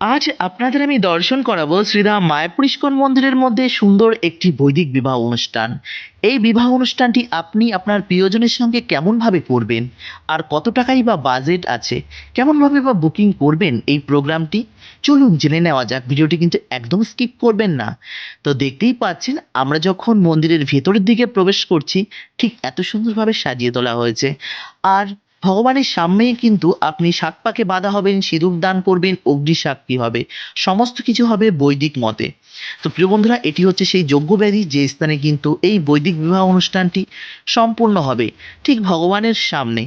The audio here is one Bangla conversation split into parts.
আজ আপনাদের আমি দর্শন করাবো শ্রীরাম মায়াপুর ইস্কন মন্দিরের মধ্যে সুন্দর একটি বৈদিক বিবাহ অনুষ্ঠান। এই বিবাহ অনুষ্ঠানটি আপনি আপনার প্রিয়জনের সঙ্গে কেমনভাবে করবেন? আর কত টাকাই বা বাজেট আছে? কেমনভাবে বা বুকিং করবেন এই প্রোগ্রামটি চলুন জেনে নেওয়া যাক, ভিডিওটি কিন্তু একদম স্কিপ করবেন না। তো দেখতেই পাচ্ছেন, আমরা যখন মন্দিরের ভেতরের দিকে প্রবেশ করছি, ঠিক এত সুন্দরভাবে সাজিয়ে তোলা হয়েছে। আর ভগবানের সামনেই কিন্তু আপনি শাক পাকে বাঁধা হবেন, সিঁদুর দান করবেন, অগ্নি সাক্ষী হবে? সমস্ত কিছু হবে বৈদিক মতে। তো প্রিয় বন্ধুরা, এটি হচ্ছে সেই যজ্ঞব্যাধি যে স্থানে কিন্তু এই বৈদিক বিবাহ অনুষ্ঠানটি সম্পূর্ণ হবে ঠিক ভগবানের সামনে।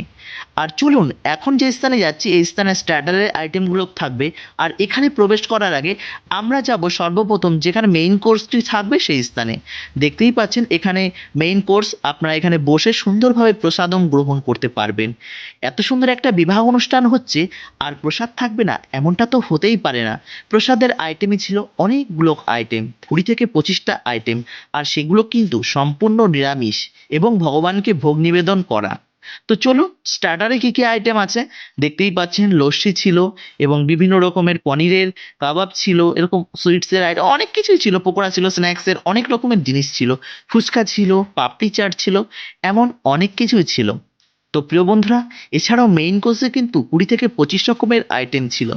আর চলুন, এখন যে স্থানে যাচ্ছি, এই স্থানে স্ট্যাটারের আইটেমগুলো থাকবে। আর এখানে প্রবেশ করার আগে আমরা যাব সর্বপ্রথম যেখানে মেইন কোর্সটি থাকবে, সেই স্থানে। দেখতেই পাচ্ছেন, এখানে মেইন কোর্স আপনারা এখানে বসে সুন্দরভাবে প্রসাদম গ্রহণ করতে পারবেন। এত সুন্দর একটা বিবাহ অনুষ্ঠান হচ্ছে, আর প্রসাদ থাকবে না, এমনটা তো হতেই পারে না। প্রসাদের আইটেমই ছিল অনেকগুলো আইটেম কুড়ি থেকে পঁচিশটা আইটেম আর সেগুলো কিন্তু সম্পূর্ণ নিরামিষ এবং ভগবানকে ভোগ নিবেদন করা। তো চলুন স্টার্টারে কি কি আইটেম আছে? দেখতেই পাচ্ছেন, লস্যি ছিল এবং বিভিন্ন রকমের পনিরের কাবাব ছিল, এরকম সুইটসের আইটেম অনেক কিছুই ছিল, পকোড়া ছিল স্ন্যাক্সের অনেক রকমের জিনিস ছিল, ফুচকা ছিল, পাপড়ি চাট ছিল, এমন অনেক কিছুই ছিল। তো প্রিয় বন্ধুরা, এছাড়াও মেইন কোর্সে কিন্তু কুড়ি থেকে পঁচিশ রকমের আইটেম ছিল।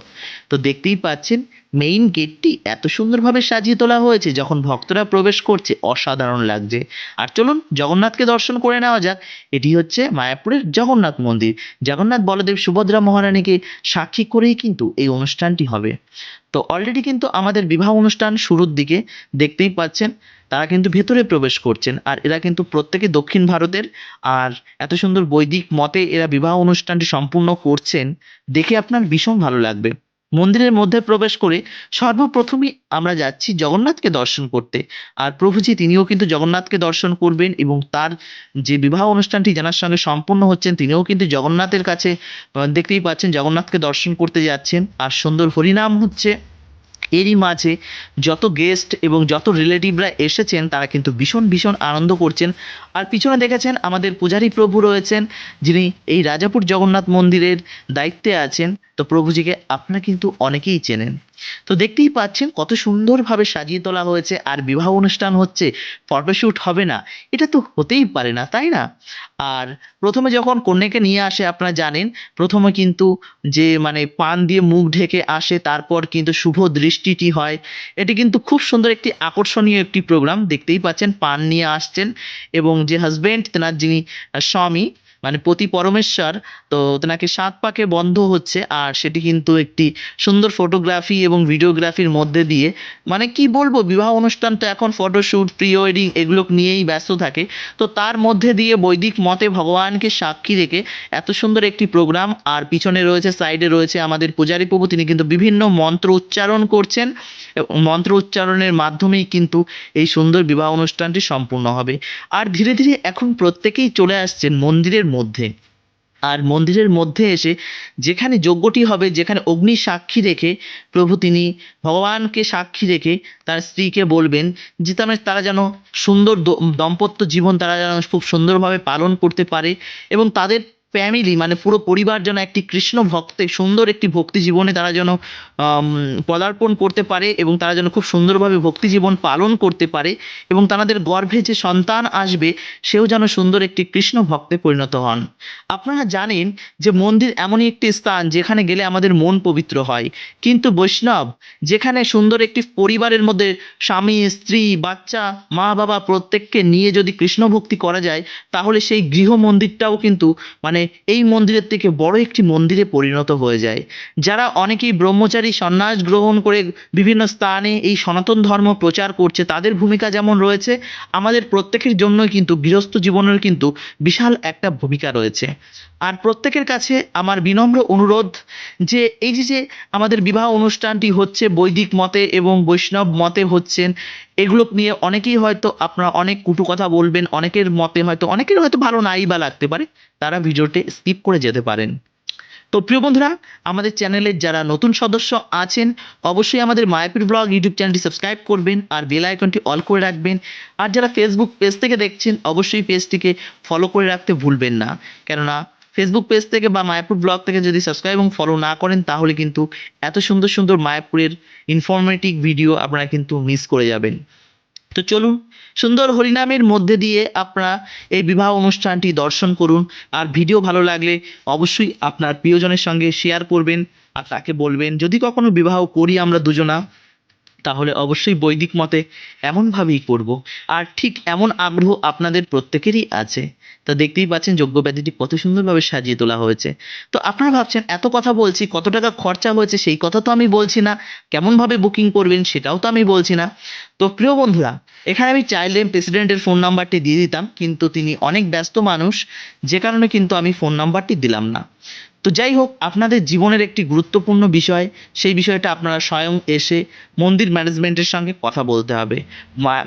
তো দেখতেই পাচ্ছেন মেইন গেটটি এত সুন্দরভাবে সাজিয়ে তোলা হয়েছে যখন ভক্তরা প্রবেশ করছে, অসাধারণ লাগছে। আর চলুন জগন্নাথকে দর্শন করে নেওয়া যাক। এটি হচ্ছে মায়াপুরের জগন্নাথ মন্দির। জগন্নাথ বলদেব সুভদ্রা মহারানীকে সাক্ষী করেই কিন্তু এই অনুষ্ঠানটি হবে। তো অলরেডি কিন্তু আমাদের বিবাহ অনুষ্ঠান শুরুর দিকে দেখতেই পাচ্ছেন, তারা কিন্তু ভেতরে প্রবেশ করছেন। আর এরা কিন্তু প্রত্যেকে দক্ষিণ ভারতের। আর এত সুন্দর বৈদিক মতে এরা বিবাহ অনুষ্ঠানটি সম্পূর্ণ করছেন, দেখে আপনার ভীষণ ভালো লাগবে। মন্দিরের মধ্যে প্রবেশ করে সর্বপ্রথমই আমরা যাচ্ছি জগন্নাথকে দর্শন করতে। আর প্রভুজি, তিনিও কিন্তু জগন্নাথকে দর্শন করবেন এবং তার যে বিবাহ অনুষ্ঠানটি জানার সঙ্গে সম্পূর্ণ হচ্ছেন, তিনিও কিন্তু জগন্নাথের কাছে দেখতেই পাচ্ছেন জগন্নাথকে দর্শন করতে যাচ্ছেন। আর সুন্দর হরিনাম হচ্ছে। এরই মাঝে যত গেস্ট এবং যত রিলেটিভরা এসেছেন, তারা কিন্তু ভীষণ ভীষণ আনন্দ করছেন। আর পিছনে দেখেছেন আমাদের পূজারী প্রভু রয়েছেন, যিনি এই রাজাপুর জগন্নাথ মন্দিরের দায়িত্বে আছেন। তো প্রভুজিকে আপনারা কিন্তু অনেকেই চেনেন। তো দেখতেই পাচ্ছেন কত সুন্দরভাবে সাজিয়ে তোলা হয়েছে আর বিবাহ অনুষ্ঠান হচ্ছে ফটোশ্যুট হবে না। এটা তো হতেই পারে না, তাই না? আর প্রথমে যখন কন্যাকে নিয়ে আসে, আপনারা জানেন, প্রথমে কিন্তু যে মানে পান দিয়ে মুখ ঢেকে আসে, তারপর কিন্তু শুভ দৃষ্টিটি হয়। এটি কিন্তু খুব সুন্দর একটি আকর্ষণীয় একটি প্রোগ্রাম, দেখতেই পাচ্ছেন, পান নিয়ে আসছেন এবং যে হাজবেন্ড তেনার যিনি স্বামী মানে পতি পরমেশ্বর তো তেনাকে সাত পাকে বন্ধ হচ্ছে, আর সেটি কিন্তু একটি সুন্দর ফটোগ্রাফি এবং ভিডিওগ্রাফির মধ্যে দিয়ে মানে কি বলব, বিবাহ অনুষ্ঠান তো এখন ফটোশ্যুট প্রি ওয়েডিং এগুলো নিয়েই ব্যস্ত থাকে, তো তার মধ্যে দিয়ে বৈদিক মতে ভগবানকে সাক্ষী রেখে এত সুন্দর একটি প্রোগ্রাম আর পিছনে রয়েছে সাইডে রয়েছে আমাদের পূজারী প্রভু, তিনি কিন্তু বিভিন্ন মন্ত্র উচ্চারণ করছেন মন্ত্র উচ্চারণের মাধ্যমেই কিন্তু এই সুন্দর বিবাহ অনুষ্ঠানটি সম্পূর্ণ হবে। আর ধীরে ধীরে এখন প্রত্যেকেই চলে আসছেন মন্দিরের মধ্যে। আর মন্দিরের মধ্যে এসে যেখানে যজ্ঞটি হবে, যেখানে অগ্নি সাক্ষী রেখে প্রভু তিনি ভগবানকে সাক্ষী রেখে তার স্ত্রীকে বলবেন যে তারা যেন সুন্দর দাম্পত্য জীবন তারা যেন খুব সুন্দরভাবে পালন করতে পারে এবং তাদের ফ্যামিলি মানে পুরো পরিবার যেন একটি কৃষ্ণ ভক্তে, সুন্দর একটি ভক্তি জীবনে তারা যেন পদার্পণ করতে পারে এবং তারা যেন খুব সুন্দরভাবে ভক্তি জীবন পালন করতে পারে এবং তাদের গর্ভে যে সন্তান আসবে, সেও যেন সুন্দর একটি কৃষ্ণ ভক্তে পরিণত হন। আপনারা জানেন যে মন্দির এমনই একটি স্থান যেখানে গেলে আমাদের মন পবিত্র হয়। কিন্তু বৈষ্ণব, যেখানে সুন্দর একটি পরিবারের মধ্যে স্বামী, স্ত্রী, বাচ্চা, মা, বাবা প্রত্যেককে নিয়ে যদি কৃষ্ণ ভক্তি করা যায়, তাহলে সেই গৃহ মন্দিরটাও কিন্তু মানে এই মন্দিরের থেকে বড় একটি মন্দিরে পরিণত হয়ে যায়। যারা অনেকেই ব্রহ্মচারী সন্ন্যাস গ্রহণ করে বিভিন্ন স্থানে এই সনাতন ধর্ম প্রচার করছে, তাদের ভূমিকা যেমন রয়েছে, আমাদের প্রত্যেকের জন্যই কিন্তু গৃহস্থ জীবনের কিন্তু বিশাল একটা ভূমিকা রয়েছে। আর প্রত্যেকের কাছে আমার বিনম্র অনুরোধ যে এই যে যে আমাদের বিবাহ অনুষ্ঠানটি হচ্ছে বৈদিক মতে এবং বৈষ্ণব মতে হচ্ছেন এগুলো নিয়ে অনেকেই হয়তো আপনারা অনেক কুটু কথা বলবেন, অনেকের মতে হয়তো, অনেকের হয়তো ভালো নাই বা লাগতে পারে, তারা ভিডিওটি স্কিপ করে যেতে পারেন। তো প্রিয় বন্ধুরা, আমাদের চ্যানেলের যারা নতুন সদস্য আছেন, অবশ্যই আমাদের মায়াপির ব্লগ ইউটিউব চ্যানেলটি সাবস্ক্রাইব করবেন আর বেল আইকনটি অল করে রাখবেন। আর যারা ফেসবুক পেজ থেকে দেখছেন, অবশ্যই পেজটিকে ফলো করে রাখতে ভুলবেন না। কেননা ফেসবুক পেজ থেকে বা মায়াপুর ব্লগ থেকে যদি সাবস্ক্রাইব এবং ফলো না করেন, তাহলে কিন্তু এত সুন্দর সুন্দর মায়াপুরের ইনফরমেটিভ ভিডিও আপনারা কিন্তু মিস করে যাবেন। তো চলুন, সুন্দর হরিনামের মধ্যে দিয়ে আপনারা এই বিবাহ অনুষ্ঠানটি দর্শন করুন। আর ভিডিও ভালো লাগলে অবশ্যই আপনার প্রিয়জনের সঙ্গে শেয়ার করবেন আর তাকে বলবেন, যদি কখনো বিবাহ করি আমরা দুজনা তাহলে অবশ্যই বৈদিক মতে এমনভাবেই করব। আর ঠিক এমন আগ্রহ আপনাদের প্রত্যেকেরই আছে। তা দেখতেই পাচ্ছেন যজ্ঞব্যাধিটি কত সুন্দরভাবে সাজিয়ে তোলা হয়েছে। তো আপনারা ভাবছেন, এত কথা বলছি, কত টাকা খরচা হয়েছে, সেই কথা তো আমি বলছি না। কেমনভাবে বুকিং করবেন সেটাও তো আমি বলছি না। তো প্রিয় বন্ধুরা, এখানে আমি চাইলে প্রেসিডেন্টের ফোন নাম্বারটি দিয়ে দিতাম, কিন্তু তিনি অনেক ব্যস্ত মানুষ, যে কারণে কিন্তু আমি ফোন নাম্বারটি দিলাম না। তো যাই হোক আপনাদের জীবনের একটি গুরুত্বপূর্ণ বিষয়, সেই বিষয়টা আপনারা স্বয়ং এসে মন্দির ম্যানেজমেন্টের সঙ্গে কথা বলতে হবে।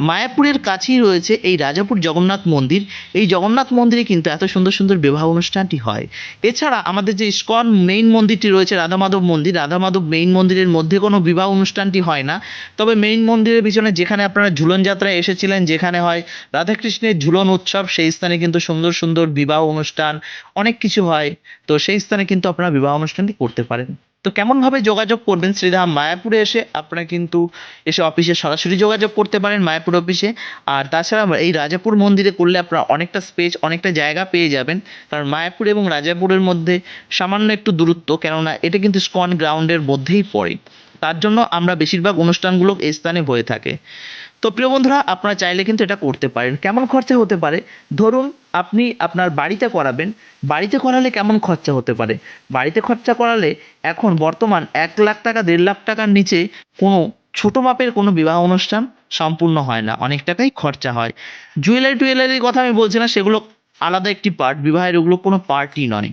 মায়াপুরের কাছেই রয়েছে এই রাজাপুর জগন্নাথ মন্দির। এই জগন্নাথ মন্দিরে কিন্তু এত সুন্দর সুন্দর বিবাহ অনুষ্ঠানটি হয়। এছাড়া আমাদের যে ইস্কন মেইন মন্দিরটি রয়েছে, রাধা মাধব মন্দির, রাধা মাধব মেইন মন্দিরের মধ্যে কোনো বিবাহ অনুষ্ঠানটি হয় না। তবে মেইন মন্দিরের পিছনে যেখানে আপনারা ঝুলন যাত্রায় এসেছিলেন, যেখানে হয় রাধাকৃষ্ণের ঝুলন উৎসব, সেই স্থানে কিন্তু সুন্দর সুন্দর বিবাহ অনুষ্ঠান, অনেক কিছু হয়। তো সেই স্থানে কিন্তু আপনারা বিবাহ অনুষ্ঠানটি করতে পারেন। তো কেমনভাবে যোগাযোগ করবেন শ্রীধাম মায়াপুরে এসে? আপনারা কিন্তু এসে অফিসে সরাসরি যোগাযোগ করতে পারেন মায়াপুর অফিসে। আর তাছাড়া এই রাজাপুর মন্দিরে করলে আপনারা অনেকটা স্পেস অনেকটা জায়গা পেয়ে যাবেন। কারণ মায়াপুর এবং রাজাপুরের মধ্যে সামান্য একটু দূরত্ব, কেননা এটা কিন্তু স্কন গ্রাউন্ডের মধ্যেই পড়ে। তার জন্য আমরা বেশিরভাগ অনুষ্ঠানগুলো এই স্থানে হয়ে থাকে। তো প্রিয় বন্ধুরা, আপনারা চাইলে কিন্তু এটা করতে পারেন। কেমন খরচা হতে পারে? ধরুন, আপনি আপনার বাড়িতে করাবেন। বাড়িতে করালে কেমন খরচা হতে পারে? বাড়িতে খরচা করালে এখন বর্তমান এক লাখ টাকা, দেড় লাখ টাকার নিচে কোনো ছোট মাপের কোনো বিবাহ অনুষ্ঠান সম্পূর্ণ হয় না। অনেক টাকাই খরচা হয়। জুয়েলারি টুয়েলারির কথা আমি বলছি না, সেগুলো আলাদা একটি পার্ট বিবাহের ওগুলো কোনো পার্টই নয়।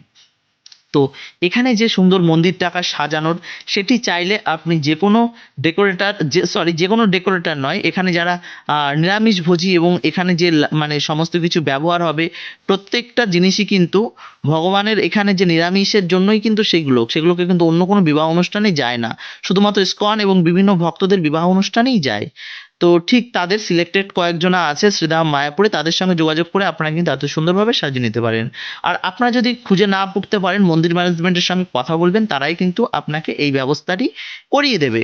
তো এখানে যে সুন্দর মন্দির টাকা সাজানোর সেটি চাইলে আপনি যে কোনো ডেকোরেটর যে সরি যে কোনো ডেকোরেটর নয় এখানে যারা আহ, নিরামিষভোজী এবং এখানে যে মানে সমস্ত কিছু ব্যবহার হবে প্রত্যেকটা জিনিসই কিন্তু ভগবানের এখানে যে নিরামিষের জন্যই কিন্তু সেগুলো সেগুলোকে কিন্তু অন্য কোনো বিবাহ অনুষ্ঠানে যায় না। শুধুমাত্র ইস্কন এবং বিভিন্ন ভক্তদের বিবাহ অনুষ্ঠানেই যায়। তো ঠিক তাদের সিলেক্টেড কয়েকজনা আছে শ্রীধাম মায়াপুরে, তাদের সঙ্গে যোগাযোগ করে আপনারা কিন্তু এত সুন্দরভাবে সাজিয়ে নিতে পারেন। আর আপনারা যদি খুঁজে না পড়তে পারেন, মন্দির ম্যানেজমেন্টের সঙ্গে কথা বলবেন, তারাই কিন্তু আপনাকে এই ব্যবস্থাটি করিয়ে দেবে।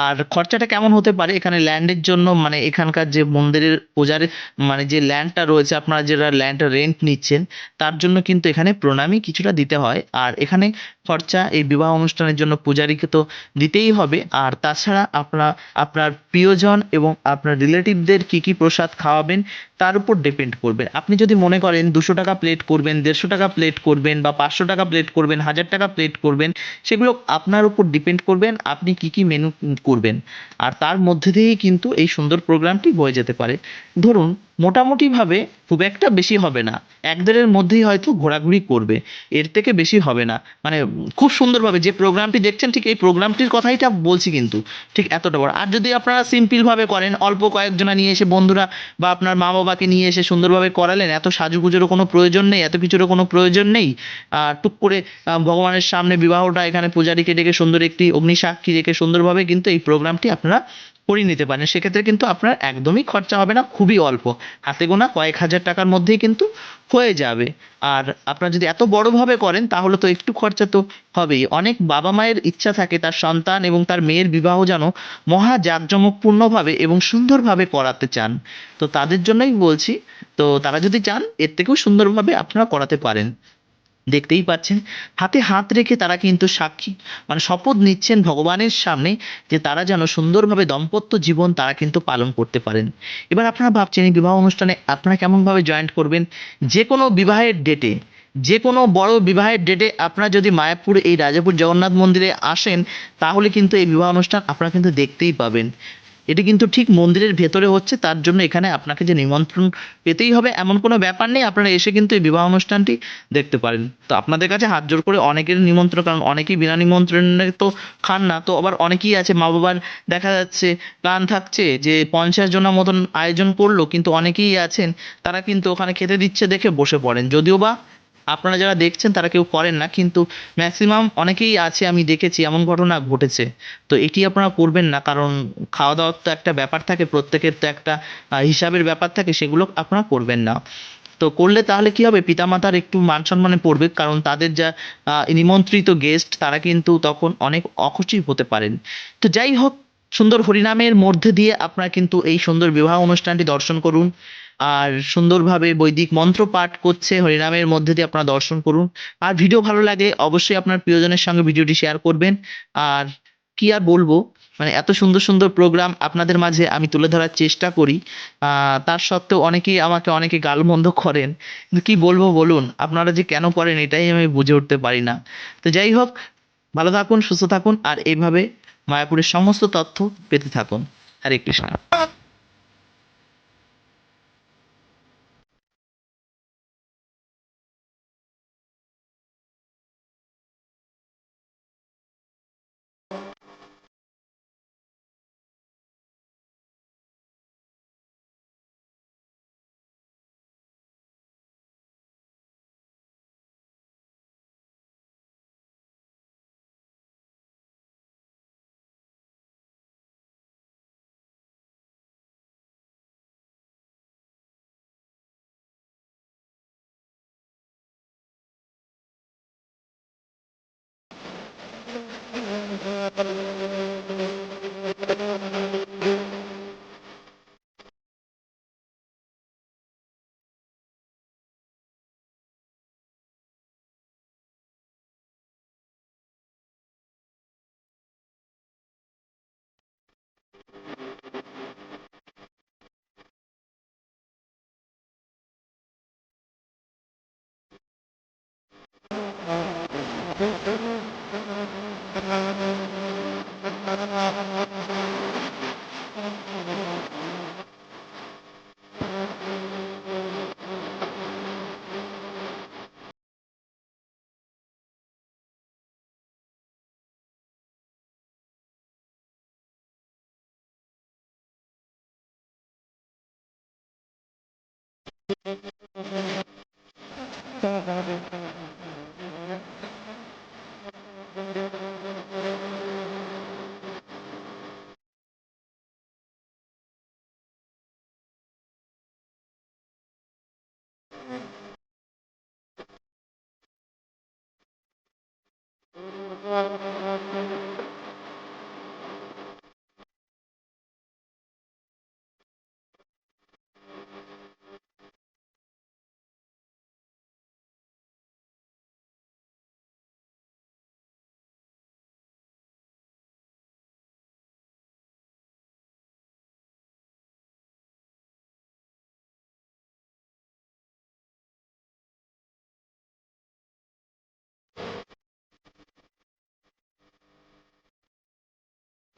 আর খরচাটা কেমন হতে পারে এখানে ল্যান্ডের জন্য? মানে এখানকার যে মন্দিরের পূজারের মানে যে ল্যান্ডটা রয়েছে, আপনারা যেটা ল্যান্ডটা রেন্ট নিচ্ছেন, তার জন্য কিন্তু এখানে প্রণামী কিছুটা দিতে হয়। আর এখানে খরচা এই বিবাহ অনুষ্ঠানের জন্য পূজারীকে তো দিতেই হবে। আর তাছাড়া আপনার আপনার প্রিয়জন এবং আপনার রিলেটিভদের কি কি প্রসাদ খাওয়াবেন, তার উপর ডিপেন্ড করবে আপনি যদি মনে করেন দুশো টাকা প্লেট করবেন, দেড়শো টাকা প্লেট করবেন বা পাঁচশো টাকা প্লেট করবেন, হাজার টাকা প্লেট করবেন, সেগুলো আপনার উপর ডিপেন্ড করবেন। আপনি কি কি মেনু করবেন। আর তার মধ্যে দিয়েই কিন্তু এই সুন্দর প্রোগ্রামটি বয়ে যেতে পারে। ধরুন মোটামুটিভাবে খুব একটা বেশি হবে না। এক দেড়ের মধ্যেই হয়তো ঘোরাঘুরি করবে। এর থেকে বেশি হবে না। মানে খুব সুন্দরভাবে যে প্রোগ্রামটি দেখছেন, ঠিক এই প্রোগ্রামটির কথাইটা বলছি কিন্তু, ঠিক এতটা বড়। আর যদি আপনারা সিম্পলভাবে করেন, অল্প কয়েকজনা নিয়ে এসে বন্ধুরা বা আপনার মা বাবাকে নিয়ে এসে সুন্দরভাবে করালেন, এত সাজুগুজুরও কোনো প্রয়োজন নেই, এত কিছুরও কোনো প্রয়োজন নেই। টুক করে ভগবানের সামনে বিবাহটা এখানে পূজারীকে ডেকে সুন্দর একটি অগ্নিসাক্ষী রেখে সুন্দরভাবে কিন্তু এই প্রোগ্রামটি আপনারা করিয়ে নিতে পারেন। সেক্ষেত্রে কিন্তু আপনার একদমই খরচা হবে না, খুবই অল্প। হাতে গোনা কয়েক হাজার টাকার মধ্যেই কিন্তু হয়ে যাবে। আর আপনারা যদি এত বড়ভাবে করেন, তাহলে তো একটু খরচা তো হবেই। অনেক বাবা মায়ের ইচ্ছা থাকে তার সন্তান এবং তার মেয়ের বিবাহ যেন মহা জাঁকজমকপূর্ণভাবে এবং সুন্দরভাবে করাতে চান। তো তাদের জন্যই বলছি, তো তারা যদি চান, এর থেকেও সুন্দরভাবে আপনারা করাতে পারেন। দেখতেই পাচ্ছেন। হাতে হাত রেখে তারা কিন্তু সাক্ষী মানে শপথ নিচ্ছেন ভগবানের সামনে যে তারা যেন সুন্দরভাবে দাম্পত্য জীবন তারা কিন্তু পালন করতে পারেন। এবার আপনারা ভাবছেন, এই বিবাহ অনুষ্ঠানে আপনারা কেমনভাবে জয়েন্ট করবেন? যে কোনো বিবাহের ডেটে যে কোনো বড় বিবাহের ডেটে আপনারা যদি মায়াপুর এই রাজাপুর জগন্নাথ মন্দিরে আসেন, তাহলে কিন্তু এই বিবাহ অনুষ্ঠান আপনারা কিন্তু দেখতেই পাবেন। এটি কিন্তু ঠিক মন্দিরের ভেতরে হচ্ছে, তার জন্য এখানে আপনাকে যে নিমন্ত্রণ পেতেই হবে, এমন কোনো ব্যাপার নেই, আপনারা এসে কিন্তু এই বিবাহ অনুষ্ঠানটি দেখতে পারেন। তো আপনাদের কাছে হাত জোর করে অনেকের নিমন্ত্রণ, কারণ অনেকেই বিনা নিমন্ত্রণে তো খান না, তো আবার অনেকেই আছে মা বাবার দেখা যাচ্ছে প্ল্যান থাকছে, যে পঞ্চাশ জনের মতন আয়োজন করল, কিন্তু অনেকেই আছেন, তারা কিন্তু ওখানে খেতে দিচ্ছে, দেখে বসে পড়েন। যদিও বা আপনারা যারা দেখছেন তারা কেউ করেন না, কিন্তু ম্যাক্সিমাম অনেকেই আছে, আমি দেখেছি, এমন ঘটনা ঘটেছে। তো এটি আপনারা করবেন না, কারণ খাওয়া দাওয়ার তো একটা ব্যাপার থাকে, প্রত্যেকের তো একটা হিসাবের ব্যাপার থাকে, সেগুলো আপনারা করবেন না। তো করলে তাহলে কি হবে? পিতামাতার একটু মান সম্মানে পড়বে, কারণ তাদের যা নিমন্ত্রিত গেস্ট তারা কিন্তু তখন অনেক অখুশি হতে পারেন। তো যাই হোক, সুন্দর হরিনামের মধ্যে দিয়ে আপনারা কিন্তু এই সুন্দর বিবাহ অনুষ্ঠানটি দর্শন করুন। আর সুন্দরভাবে বৈদিক মন্ত্র পাঠ করছে, হরিনামের মধ্যে দিয়ে আপনারা দর্শন করুন। আর ভিডিও ভালো লাগে, অবশ্যই আপনার প্রিয়জনের সঙ্গে ভিডিওটি শেয়ার করবেন। আর কি আর বলব মানে এত সুন্দর সুন্দর প্রোগ্রাম আপনাদের মাঝে আমি তুলে ধরার চেষ্টা করি। তার সত্ত্বেও অনেকেই আমাকে অনেকে গালমন্দ করেন। কিন্তু কি বলব বলুন, আপনারা যে কেন করেন এটাই আমি বুঝে উঠতে পারি না। তো যাই হোক, ভালো থাকুন, সুস্থ থাকুন, আর এইভাবে মায়াপুরের সমস্ত তথ্য পেতে থাকুন। হরে Krishna. Gracias. ああ。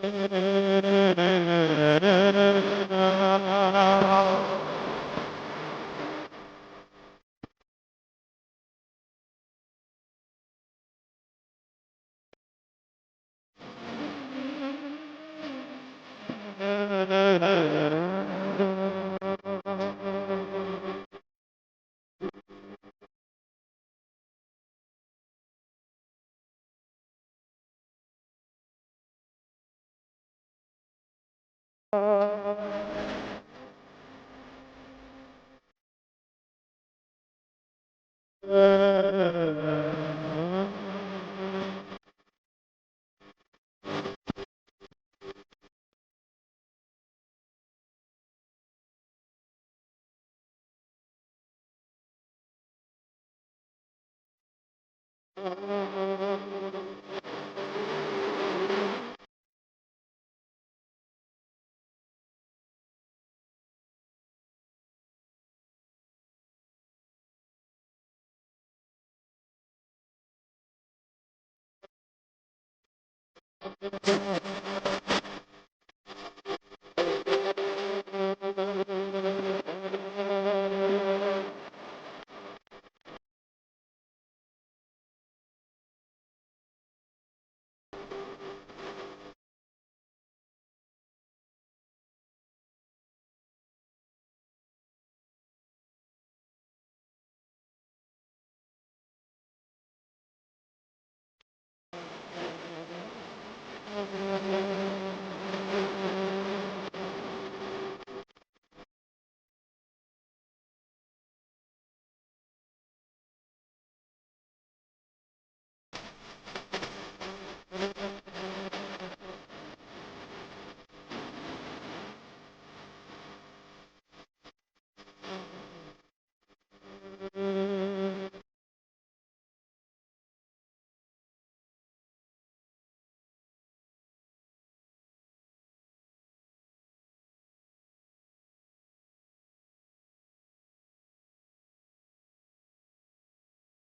Thank. Mm-hmm. Thank you.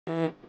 Mm-hmm.